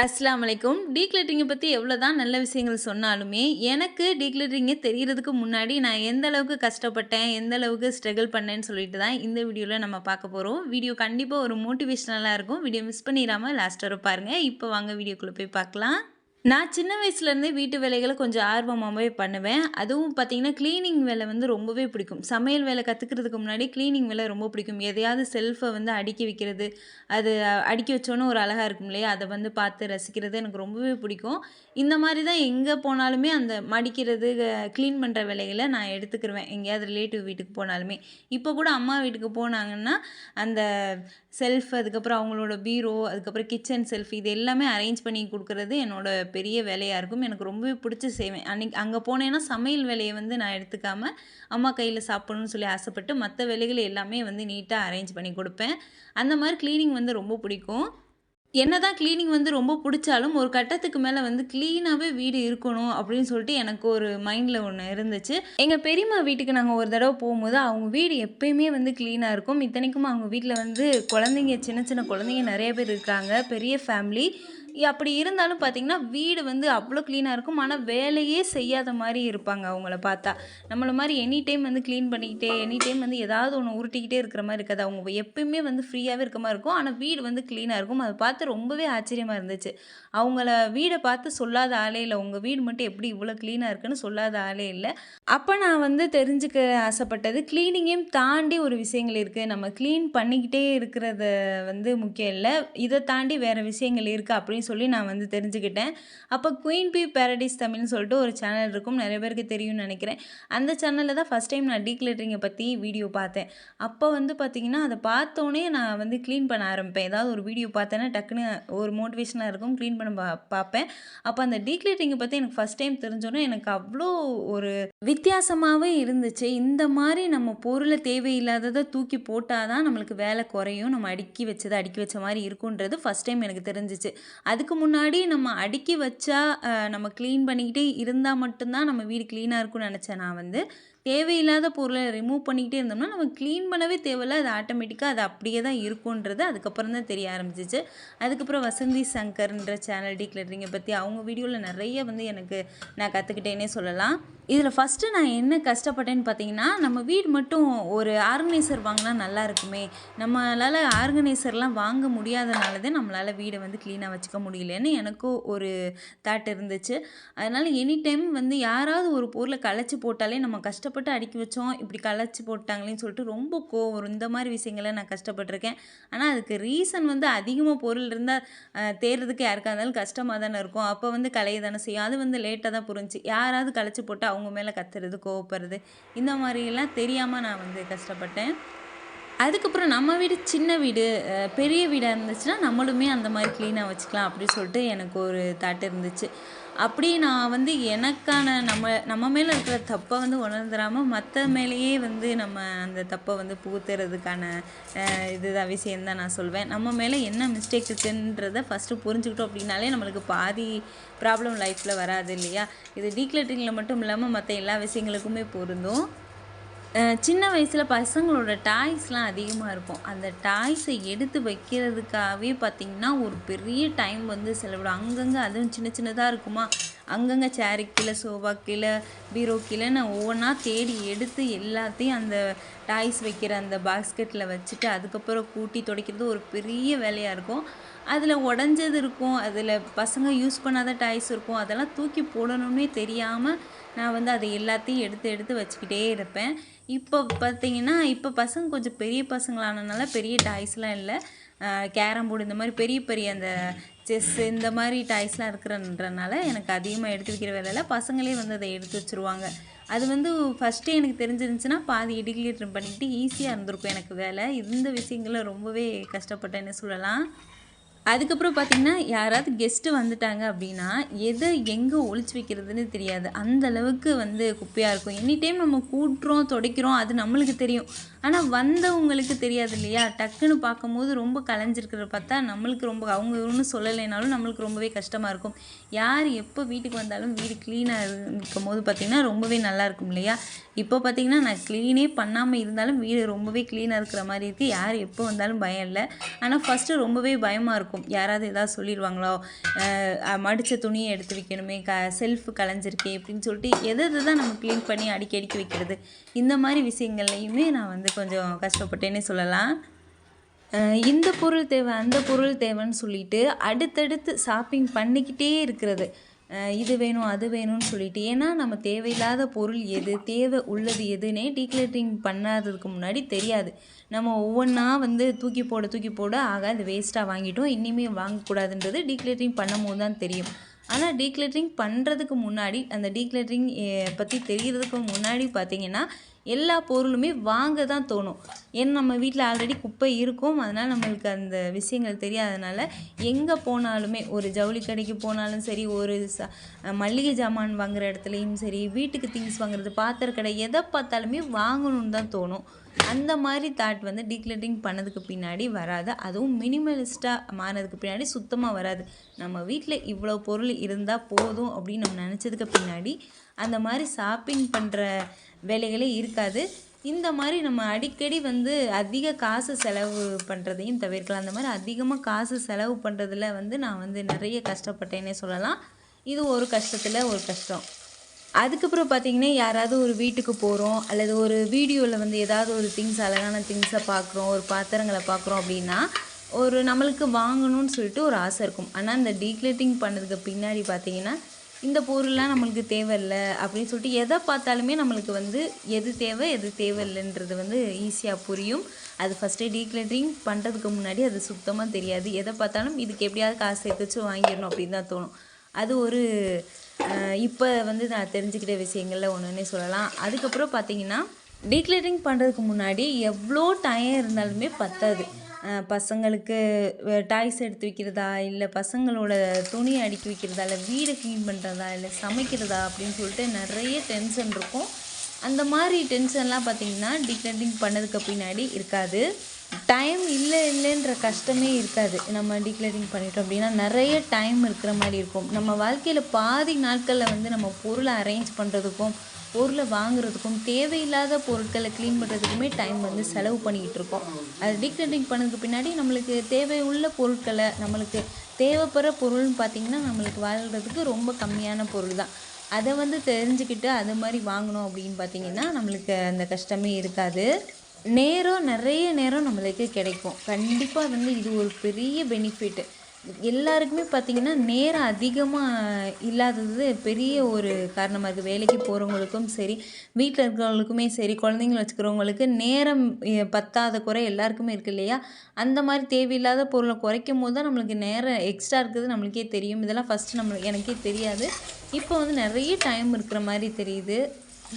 அஸ்லாம் வலைக்கும் டீக்ளட்டிங்கை பற்றி எவ்வளோ தான் நல்ல விஷயங்கள் சொன்னாலுமே, எனக்கு டீக்ளட்டிங்கை தெரிகிறதுக்கு முன்னாடி நான் எந்த அளவுக்கு கஷ்டப்பட்டேன், எந்த அளவுக்கு ஸ்ட்ரகிள் பண்ணேன்னு சொல்லிட்டு தான் இந்த வீடியோவில் நம்ம பார்க்க போகிறோம் வீடியோ கண்டிப்பாக ஒரு மோட்டிவேஷ்னலாக இருக்கும். வீடியோ மிஸ் பண்ணிடாமல் லாஸ்ட் வர பாருங்கள் இப்போ வாங்க வீடியோக்குள்ளே போய் பார்க்கலாம். நான் சின்ன வயசுலேருந்தே வீட்டு வேலைகளை கொஞ்சம் ஆர்வமாகவே பண்ணுவேன். அதுவும் பார்த்தீங்கன்னா, க்ளீனிங் வேலை வந்து ரொம்பவே பிடிக்கும். சமையல் வேலை கற்றுக்கிறதுக்கு முன்னாடி க்ளீனிங் வேலை ரொம்ப பிடிக்கும். எதையாவது செல்ஃபை வந்து அடுக்கி வைக்கிறது, அது அடுக்கி வச்சோன்னு ஒரு அழகாக இருக்கும் இல்லையா? அதை வந்து பார்த்து ரசிக்கிறது எனக்கு ரொம்பவே பிடிக்கும். இந்த மாதிரி தான் எங்கே போனாலுமே அந்த மடிக்கிறது, க்ளீன் பண்ணுற வேலைகளை நான் எடுத்துக்கிருவேன். எங்கேயாவது ரிலேட்டிவ் வீட்டுக்கு போனாலுமே. இப்போ கூட அம்மா வீட்டுக்கு போனாங்கன்னா, அந்த செல்ஃப், அதுக்கப்புறம் அவங்களோட பீரோ, அதுக்கப்புறம் கிச்சன் செல்ஃப் இது எல்லாமே அரேஞ்ச் பண்ணி கொடுக்கறது என்னோட பெரிய வேலையாக இருக்கும். எனக்கு ரொம்பவே பிடிச்ச செய்வேன். அன்னைக்கு அங்கே போனேன்னா, சமையல் வேலையை வந்து நான் எடுத்துக்காமல் அம்மா கையில் சாப்பிடணும்னு சொல்லி ஆசைப்பட்டு, மற்ற வேலைகள் எல்லாமே வந்து நீட்டாக அரேஞ்ச் பண்ணி கொடுப்பேன் அந்த மாதிரி க்ளீனிங் வந்து ரொம்ப பிடிக்கும். என்னதான் கிளீனிங் வந்து ரொம்ப பிடிச்சாலும், ஒரு கட்டத்துக்கு மேலே வந்து க்ளீனாகவே வீடு இருக்கணும் அப்படின்னு சொல்லிட்டு எனக்கு ஒரு மைண்டில் ஒன்று இருந்துச்சு. எங்கள் பெரியம்மா வீட்டுக்கு நாங்கள் ஒரு தடவை போகும்போது அவங்க வீடு எப்பயுமே வந்து க்ளீனாக இருக்கும். இத்தனைக்கும் அவங்க வீட்டில் வந்து குழந்தைங்க சின்ன சின்ன குழந்தைங்க நிறைய பேர் இருக்காங்க. பெரிய ஃபேமிலி. அப்படி இருந்தாலும் பார்த்தீங்கன்னா, வீடு வந்து அவ்வளோ க்ளீனாக இருக்கும். ஆனால் வேலையே செய்யாத மாதிரி இருப்பாங்க அவங்கள பார்த்தா. நம்மளை மாதிரி எனி டைம் வந்து க்ளீன் பண்ணிக்கிட்டே, எனி டைம் வந்து ஏதாவது ஒன்று உருட்டிக்கிட்டே இருக்கிற மாதிரி இருக்காது. அவங்க எப்பயுமே வந்து ஃப்ரீயாகவே இருக்க மாதிரி இருக்கும். ஆனால் வீடு வந்து க்ளீனாக இருக்கும். அதை பார்த்து ரொம்பவே ஆச்சரியமாக இருந்துச்சு. அவங்கள வீடை பார்த்து சொல்லாத ஆளே இல்லை உங்கள் வீடு மட்டும் எப்படி இவ்வளோ க்ளீனாக இருக்குன்னு சொல்லாத ஆளே இல்லை அப்போ நான் வந்து தெரிஞ்சுக்க ஆசைப்பட்டது, க்ளீனிங்கையும் தாண்டி ஒரு விஷயங்கள் இருக்குது நம்ம க்ளீன் பண்ணிக்கிட்டே இருக்கிறத வந்து முக்கியம் இல்லை இதை தாண்டி வேறு விஷயங்கள் இருக்குது அப்படின்னு சொல்லி நான் வந்து தெரிஞ்சுக்கிட்டேன். அப்போ குயின் பி பேரடிஸ் தமிழ்னு சொல்லிட்டு ஒரு சேனல் இருக்கும். நிறைய பேருக்கு தெரியும்னு நினைக்கிறேன் அந்த சேனலில் தான் ஃபர்ஸ்ட் டைம் நான் டீக்ளட்டரிங்கை பற்றி வீடியோ பார்த்தேன். அப்போ வந்து பார்த்தீங்கன்னா, அதை பார்த்தோன்னே நான் வந்து க்ளீன் பண்ண ஆரம்பிப்பேன். ஏதாவது ஒரு வீடியோ பார்த்தேன்னா, டக்குனு ஒரு மோட்டிவேஷனாக இருக்கும். க்ளீன் பண்ண பா பார்ப்பேன். அப்போ அந்த டீக்ளட்டரிங்கை பற்றி எனக்கு ஃபஸ்ட் டைம் தெரிஞ்சோன்னே எனக்கு அவ்வளோ ஒரு வித்தியாசமாகவே இருந்துச்சு. இந்த மாதிரி நம்ம பொருளை தேவையில்லாததை தூக்கி போட்டால் தான் நம்மளுக்கு வேலை குறையும். நம்ம அடுக்கி வச்சதை அடுக்கி வச்ச மாதிரி இருக்குன்றது ஃபஸ்ட் டைம் எனக்கு தெரிஞ்சுச்சு. அதுக்கு முன்னாடி நம்ம அடுக்கி வச்சா, நம்ம க்ளீன் பண்ணிக்கிட்டே இருந்தால் மட்டும்தான் நம்ம வீடு க்ளீனாக இருக்கும்னு நினச்சேன் நான் வந்து. தேவையில்லாத பொருளை ரிமூவ் பண்ணிக்கிட்டே இருந்தோம்னா, நம்ம க்ளீன் பண்ணவே தேவையில்ல. அது ஆட்டோமேட்டிக்காக அது அப்படியே தான் இருக்குன்றது அதுக்கப்புறம் தான் தெரிய ஆரம்பிச்சிச்சு அதுக்கப்புறம் வசந்தி சங்கர்ன்ற சேனல் டீக்ளரிங்கை பற்றி அவங்க வீடியோவில் நிறைய வந்து எனக்கு நான் கற்றுக்கிட்டேனே சொல்லலாம். இதில் ஃபஸ்ட்டு நான் என்ன கஷ்டப்பட்டேன்னு பார்த்தீங்கன்னா, நம்ம வீடு மட்டும் ஒரு ஆர்கனைசர் வாங்கினா நல்லா இருக்குமே! நம்மளால் ஆர்கனைசர்லாம் வாங்க முடியாதனால தான் நம்மளால் வீடை வந்து க்ளீனாக வச்சுக்க முடியலன்னு எனக்கும் ஒரு தாட் இருந்துச்சு. அதனால் எனி டைம் வந்து யாராவது ஒரு பொருளை களைச்சி போட்டாலே நம்ம கஷ்டப்பட்டு அடுக்கி வச்சோம், இப்படி கலைச்சி போட்டாங்களேன்னு சொல்லிட்டு ரொம்ப கோவம் வரும். இந்த மாதிரி விஷயங்கள நான் கஷ்டப்பட்டிருக்கேன் ஆனால் அதுக்கு ரீசன் வந்து அதிகமாக பொருள் இருந்தால் தேர்றதுக்கு தேடுறதுக்கு இருந்தாலும் கஷ்டமாக தானே இருக்கும். அப்போ வந்து கலைய தானே செய்யும். அது வந்து லேட்டாக தான் புரிஞ்சுச்சு. யாராவது கலைச்சி போட்டு அவங்க மேலே கத்துறது, கோவப்படுறது, இந்த மாதிரியெல்லாம் தெரியாமல் நான் வந்து கஷ்டப்பட்டேன். அதுக்கப்புறம் நம்ம வீடு சின்ன வீடு, பெரிய வீடாக இருந்துச்சுன்னா, நம்மளுமே அந்த மாதிரி க்ளீனாக வச்சுக்கலாம் அப்படின்னு சொல்லிட்டு எனக்கு ஒரு தாட் இருந்துச்சு. அப்படி நான் வந்து எனக்கான நம்ம நம்ம மேலே இருக்கிற தப்பை வந்து உணர்ந்துராம, மற்ற மேலேயே வந்து நம்ம அந்த தப்பை வந்து புகுத்துறதுக்கான இதுதான் விஷயம் தான் நான் சொல்வேன். நம்ம மேலே என்ன மிஸ்டேக் இருக்குன்றதை ஃபஸ்ட்டு புரிஞ்சுக்கிட்டோம் அப்படின்னாலே, நம்மளுக்கு பாதி ப்ராப்ளம் லைஃப்பில் வராது இல்லையா? இது டீக்ளட்டிங்கில் மட்டும் இல்லாமல் மற்ற எல்லா விஷயங்களுக்குமே பொருந்தும். சின்ன வயசுல பசங்களோட டாய்ஸ்லாம் அதிகமா இருக்கும். அந்த டாய்ஸ எடுத்து வைக்கிறதுக்காகவே பார்த்திங்கன்னா ஒரு பெரிய டைம் வந்து செலவிடும். அங்கங்க அதுவும் சின்ன சின்னதா இருக்குமா, அங்கங்கே சேரு கீழே சோஃபா கீழே பீரோ கீழே நான் ஒவ்வொன்றா தேடி எடுத்து எல்லாத்தையும் அந்த டாய்ஸ் வைக்கிற அந்த பாஸ்கெட்டில் வச்சுட்டு, அதுக்கப்புறம் கூட்டி துடைக்கிறது ஒரு பெரிய வேலையாக இருக்கும். அதில் உடஞ்சது இருக்கும். அதில் பசங்க யூஸ் பண்ணாத டாய்ஸ் இருக்கும். அதெல்லாம் தூக்கி போடணும்னே தெரியாமல் நான் வந்து அதை எல்லாத்தையும் எடுத்து எடுத்து வச்சுக்கிட்டே இருப்பேன். இப்போ பார்த்தீங்கன்னா, இப்போ பசங்க கொஞ்சம் பெரிய பசங்களானனால பெரிய டாய்ஸ்லாம் இல்லை கேரம் போர்டு இந்த மாதிரி பெரிய பெரிய அந்த செஸ் இந்த மாதிரி டாய்ஸ்லாம் இருக்கிறன்றனால, எனக்கு அதிகமாக எடுத்து வைக்கிற வேலை பசங்களே வந்து அதை எடுத்து வச்சுருவாங்க. அது வந்து ஃபர்ஸ்ட்டே எனக்கு தெரிஞ்சிருந்துச்சுன்னா, பாதி டீக்ளட்டர் பண்ணிக்கிட்டு ஈஸியாக இருந்திருக்கும் எனக்கு வேலை. இந்த விஷயங்களை ரொம்பவே கஷ்டப்பட்டேன்னு சொல்லலாம். அதுக்கப்புறம் பார்த்திங்கன்னா யாராவது கெஸ்ட்டு வந்துட்டாங்க அப்படின்னா, எதை எங்கே ஒழிச்சு வைக்கிறதுன்னு தெரியாது. அந்த அளவுக்கு வந்து குப்பையாக இருக்கும். எனி டைம் நம்ம கூட்டுறோம், துடைக்கிறோம் அது நம்மளுக்கு தெரியும். ஆனால் வந்தவங்களுக்கு தெரியாது இல்லையா டக்குன்னு பார்க்கும்போது ரொம்ப கலைஞ்சிருக்கிறத பார்த்தா நம்மளுக்கு ரொம்ப அவங்க ஒன்றும் சொல்லலைனாலும் நம்மளுக்கு ரொம்பவே கஷ்டமாக இருக்கும் யார் எப்போ வீட்டுக்கு வந்தாலும் வீடு க்ளீனாக இருக்கும் போது பார்த்திங்கன்னா ரொம்பவே நல்லா இருக்கும் இல்லையா இப்போ பார்த்திங்கன்னா நான் க்ளீனே பண்ணாமல் இருந்தாலும் வீடு ரொம்பவே க்ளீனாக இருக்கிற மாதிரி இருக்குது யார் எப்போ வந்தாலும் பயம் இல்லை ஆனால் ஃபஸ்ட்டு ரொம்பவே பயமாக இருக்கும் யாராவது ஏதாவது சொல்லிடுவாங்களோ மடித்த துணியை எடுத்து வைக்கணுமே க செல்ஃபு கலைஞ்சிருக்கே அப்படின்னு சொல்லிட்டு எது எது தான் நம்ம க்ளீன் பண்ணி அடிக்கி அடிக்கி வைக்கிறது. இந்த மாதிரி விஷயங்கள்லையுமே நான் வந்து கொஞ்சம் கஷ்டப்பட்டேன்னே சொல்லலாம். இந்த பொருள் தேவை அந்த பொருள் தேவைன்னு சொல்லிட்டு அடுத்தடுத்து ஷாப்பிங் பண்ணிக்கிட்டே இருக்கிறது. இது வேணும் அது வேணும்னு சொல்லிட்டு. ஏன்னா நம்ம தேவையில்லாத பொருள் எது தேவை உள்ளது எதுன்னே டீக்ளேட்டிங் பண்ணாததுக்கு முன்னாடி தெரியாது. நம்ம ஒவ்வொன்றா வந்து தூக்கி போட தூக்கி போட ஆக அது வேஸ்ட்டாக வாங்கிட்டோம் இனிமேல் வாங்கக்கூடாதுன்றது டீக்ளேட்டிங் பண்ணும் போது தான் தெரியும். ஆனால் டீக்ளேட்டரிங் பண்ணுறதுக்கு முன்னாடி அந்த டீக்ளேட்டரிங் பற்றி தெரிகிறதுக்கு முன்னாடி பார்த்தீங்கன்னா எல்லா பொருளுமே வாங்க தான் தோணும். ஏன்னா நம்ம வீட்டில் ஆல்ரெடி குப்பை இருக்கும். அதனால் நம்மளுக்கு அந்த விஷயங்கள் தெரியாதனால எங்கே போனாலுமே ஒரு ஜவுளி கடைக்கு போனாலும் சரி ஒரு ச மளிகை ஜாமான் வாங்குகிற இடத்துலையும் சரி வீட்டுக்கு திங்ஸ் வாங்குறது பாத்திர கடை எதை பார்த்தாலுமே வாங்கணும்னு தான் தோணும். அந்த மாதிரி தாட் வந்து டீக்ளட்டிங் பண்ணதுக்கு பின்னாடி வராது. அதுவும் மினிமலிஸ்ட்டாக மாறினதுக்கு பின்னாடி சுத்தமாக வராது. நம்ம வீட்டில் இவ்வளோ பொருள் இருந்தால் போதும் அப்படின்னு நம்ம நினச்சதுக்கு பின்னாடி அந்த மாதிரி ஷாப்பிங் பண்ணுற வேலைகளே இருக்காது. இந்த மாதிரி நம்ம அடிக்கடி வந்து அதிக காசு செலவு பண்ணுறதையும் தவிர்க்கலாம். அந்த மாதிரி அதிகமாக காசு செலவு பண்ணுறதுல வந்து நான் வந்து நிறைய கஷ்டப்பட்டேன்னே சொல்லலாம். இது ஒரு கஷ்டத்தில் ஒரு கஷ்டம். அதுக்கப்புறம் பார்த்தீங்கன்னா யாராவது ஒரு வீட்டுக்கு போகிறோம் அல்லது ஒரு வீடியோவில் வந்து ஏதாவது ஒரு திங்ஸ் அழகான திங்ஸை பார்க்குறோம் ஒரு பாத்திரங்களை பார்க்குறோம் அப்படின்னா ஒரு நம்மளுக்கு வாங்கணும்னு சொல்லிட்டு ஒரு ஆசை இருக்கும். ஆனால் இந்த டீக்ளேட்டிங் பண்ணதுக்கு பின்னாடி பார்த்தீங்கன்னா இந்த பொருள்லாம் நம்மளுக்கு தேவையில்லை அப்படின்னு சொல்லிட்டு எதை பார்த்தாலுமே நம்மளுக்கு வந்து எது தேவை எது தேவையில்லைன்றது வந்து ஈஸியாக புரியும். அது ஃபஸ்ட்டு டீக்ளேட்டிங் பண்ணுறதுக்கு முன்னாடி அது சுத்தமாக தெரியாது. எதை பார்த்தாலும் இதுக்கு எப்படியாவது காசு சேர்த்து வச்சு வாங்கிடணும் அப்படின்னு தான் தோணும். அது ஒரு இப்போ வந்து நான் தெரிஞ்சுக்கிட்ட விஷயங்களில் ஒன்றுன்னே சொல்லலாம். அதுக்கப்புறம் பார்த்தீங்கன்னா டீக்ளரிங் பண்ணுறதுக்கு முன்னாடி எவ்வளோ டைம் இருந்தாலுமே பத்தாது. பசங்களுக்கு டாய்ஸ் எடுத்து வைக்கிறதா இல்லை பசங்களோட துணி அடுக்கி வைக்கிறதா இல்லை வீடு க்ளீன் பண்ணுறதா இல்லை சமைக்கிறதா அப்படின்னு சொல்லிட்டு நிறைய டென்ஷன் இருக்கும். அந்த மாதிரி டென்ஷன்லாம் பார்த்தீங்கன்னா டிக்ளரிங் பண்ணதுக்கு பின்னாடி இருக்காது. டைம் இல்லை இல்லைன்ற கஷ்டமே இருக்காது. நம்ம டீக்ளேரிங் பண்ணிட்டோம் அப்படின்னா நிறைய டைம் இருக்கிற மாதிரி இருக்கும். நம்ம வாழ்க்கையில் பாதி நாட்களில் வந்து நம்ம பொருளை அரேஞ்ச் பண்ணுறதுக்கும் பொருளை வாங்குறதுக்கும் தேவையில்லாத பொருட்களை க்ளீன் பண்ணுறதுக்குமே டைம் வந்து செலவு பண்ணிக்கிட்டு இருக்கோம். அது டிக்ளரிங் பண்ணதுக்கு பின்னாடி நம்மளுக்கு தேவையுள்ள பொருட்களை நம்மளுக்கு தேவைப்படுற பொருள்னு பார்த்திங்கன்னா நம்மளுக்கு வாழ்கிறதுக்கு ரொம்ப கம்மியான பொருள் தான் அதை வந்து தெரிஞ்சுக்கிட்டு அது மாதிரி வாங்கணும் அப்படின்னு பார்த்தீங்கன்னா நம்மளுக்கு அந்த கஷ்டமே இருக்காது. நேரம் நிறைய நேரம் நம்மளுக்கு கிடைக்கும். கண்டிப்பாக வந்து இது ஒரு பெரிய பெனிஃபிட் எல்லாருக்குமே பார்த்திங்கன்னா நேரம் அதிகமாக இல்லாதது பெரிய ஒரு காரணமாக இருக்குது வேலைக்கு போகிறவங்களுக்கும் சரி வீட்டில் இருக்கிறவங்களுக்குமே சரி குழந்தைங்கள வச்சுக்கிறவங்களுக்கு நேரம் பத்தாத குறை எல்லாருக்குமே இருக்குது இல்லையா? அந்த மாதிரி தேவையில்லாத பொருளை குறைக்கும் போது தான் நம்மளுக்கு நேரம் எக்ஸ்ட்ரா இருக்குது நம்மளுக்கே தெரியும். இதெல்லாம் ஃபஸ்ட்டு நம்மளுக்கு எனக்கே தெரியாது. இப்போ வந்து நிறைய டைம் இருக்கிற மாதிரி தெரியுது.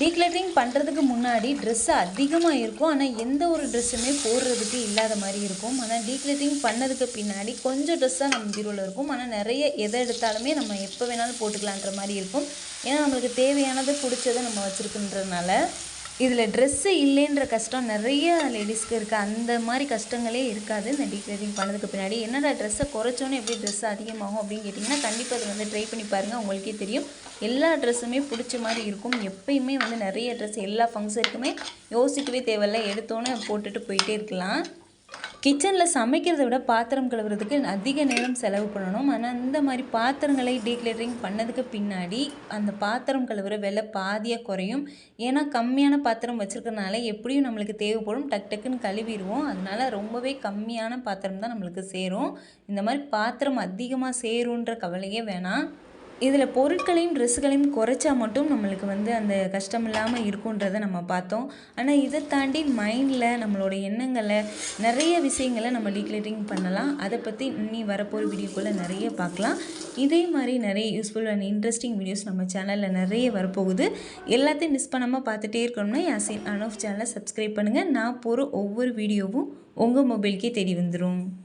டீக்ளரிங் பண்ணுறதுக்கு முன்னாடி ட்ரெஸ்ஸு அதிகமாக இருக்கும். ஆனால் எந்த ஒரு ட்ரெஸ்ஸுமே போடுறதுக்கு இல்லாத மாதிரி இருக்கும். ஆனால் டீக்ளரிங் பண்ணதுக்கு பின்னாடி கொஞ்சம் ட்ரெஸ் தான் நம்ம பீரோவில் இருக்கும். ஆனால் நிறைய எதை எடுத்தாலுமே நம்ம எப்போ வேணாலும் போட்டுக்கலான்ற மாதிரி இருக்கும். ஏன்னா நம்மளுக்கு தேவையானது பிடிச்சதை நம்ம வச்சுருக்குன்றதுனால. இதில் ட்ரெஸ்ஸு இல்லைன்ற கஷ்டம் நிறைய லேடிஸ்க்கு இருக்குது அந்த மாதிரி கஷ்டங்களே இருக்காது. இந்த டீக்ளரிங் பண்ணதுக்கு பின்னாடி என்னடா ட்ரெஸ்ஸை குறைச்சோன்னே எப்படி ட்ரெஸ் அதிகமாகும் அப்படின்னு கேட்டிங்கன்னா கண்டிப்பாக அதை வந்து ட்ரை பண்ணி பாருங்கள் உங்களுக்கே தெரியும். எல்லா ட்ரெஸ்ஸுமே பிடிச்ச மாதிரி இருக்கும். எப்பயுமே வந்து நிறைய ட்ரெஸ் எல்லா ஃபங்க்ஷனுக்குமே யோசிக்கவே தேவையில்ல. எடுத்தோன்னே போட்டுட்டு போயிட்டே இருக்கலாம். கிச்சனில் சமைக்கிறத விட பாத்திரம் கழுவுறதுக்கு அதிக நேரம் செலவு பண்ணணும். ஆனால் இந்த மாதிரி பாத்திரங்களை டீக்ளரிங் பண்ணதுக்கு பின்னாடி அந்த பாத்திரம் கழுவுற விலை பாதியாக குறையும். ஏன்னா கம்மியான பாத்திரம் வச்சுருக்கறனால எப்படியும் நம்மளுக்கு தேவைப்படும். டக் டக்குன்னு கழுவிடுவோம். அதனால ரொம்பவே கம்மியான பாத்திரம் தான் நம்மளுக்கு சேரும். இந்த மாதிரி பாத்திரம் அதிகமாக சேருன்ற கவலையே வேணாம். இதில் பொருட்களையும் ட்ரெஸ்ஸுகளையும் குறைச்சா மட்டும் நம்மளுக்கு வந்து அந்த கஷ்டம் இல்லாமல் இருக்குன்றதை நம்ம பார்த்தோம். ஆனால் இதை தாண்டி மைண்டில் நம்மளோட எண்ணங்களை நிறைய விஷயங்களை நம்ம டீக்ளேரிங் பண்ணலாம். அதை பற்றி இனி வரப்போகிற வீடியோக்குள்ளே நிறைய பார்க்கலாம். இதே மாதிரி நிறைய யூஸ்ஃபுல் அண்ட் இன்ட்ரெஸ்டிங் வீடியோஸ் நம்ம சேனலில் நிறைய வரப்போகுது. எல்லாத்தையும் மிஸ் பண்ணாமல் பார்த்துட்டே இருக்கணும்னா யாசின் ஆஃப் சேனலை சப்ஸ்கிரைப் பண்ணுங்கள் நான் போகிற ஒவ்வொரு வீடியோவும் உங்கள் மொபைலுக்கே தேடி வந்துடும்